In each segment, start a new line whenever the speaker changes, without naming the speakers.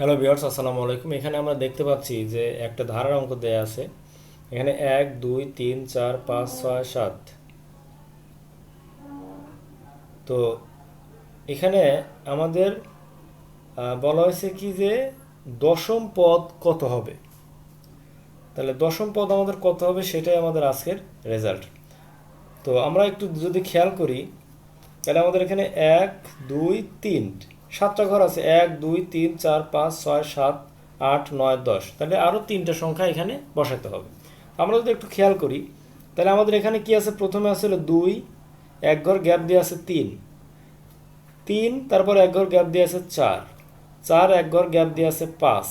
hello বিয়ার্স আসসালামু আলাইকুম এখানে আমরা দেখতে পাচ্ছি যে একটা ধারার অঙ্ক দেয়া আছে এখানে এক দুই তিন চার পাঁচ ছয় সাত তো এখানে আমাদের বলা হয়েছে কি যে দশম পদ কত হবে তাহলে দশম পদ আমাদের কত হবে সেটাই আমাদের আজকের রেজাল্ট তো আমরা একটু যদি খেয়াল করি তাহলে আমাদের এখানে এক দুই তিন সাতটা ঘর আছে এক দুই তিন চার পাঁচ ছয় সাত আট নয় দশ তাহলে আরও তিনটা সংখ্যা এখানে বসাতে হবে আমরা যদি একটু খেয়াল করি তাহলে আমাদের এখানে কি আছে প্রথমে আসলে দুই এক ঘর গ্যাপ দিয়ে আছে তিন তিন তারপর এক ঘর গ্যাপ দিয়ে আছে চার চার এক ঘর গ্যাপ দিয়ে আছে পাঁচ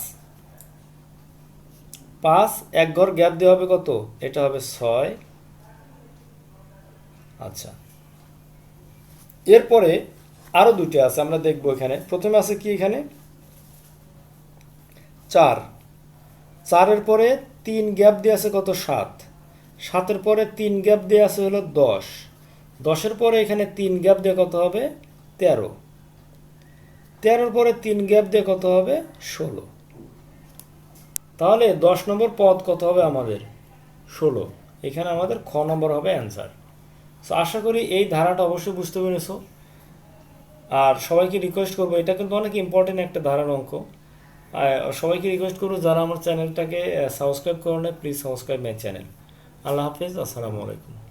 পাঁচ এক ঘর গ্যাপ দেওয়া হবে কত এটা হবে ছয় আচ্ছা এরপরে আরও দুটি আছে আমরা দেখব এখানে প্রথমে আছে কি এখানে চার চারের পরে তিন গ্যাপ দিয়ে আছে কত সাত সাতের পরে তিন গ্যাপ দিয়ে আছে হলো দশ দশের পরে এখানে তিন গ্যাপ দিয়ে কত হবে তেরো তেরোর পরে তিন গ্যাপ দিয়ে কত হবে ষোলো তাহলে দশ নম্বর পদ কত হবে আমাদের ষোলো এখানে আমাদের খ নম্বর হবে অ্যান্সার সো আশা করি এই ধারাটা অবশ্যই বুঝতে পেরেছো আর সবাইকে রিকোয়েস্ট করবো এটা কিন্তু অনেক ইম্পর্টেন্ট একটা ধারার অঙ্ক সবাইকে রিকোয়েস্ট করবো যারা আমার চ্যানেলটাকে সাবস্ক্রাইব করে নেয় প্লিজ সাবস্ক্রাইব মাই চ্যানেল আল্লাহ হাফিজ আসসালামু আলাইকুম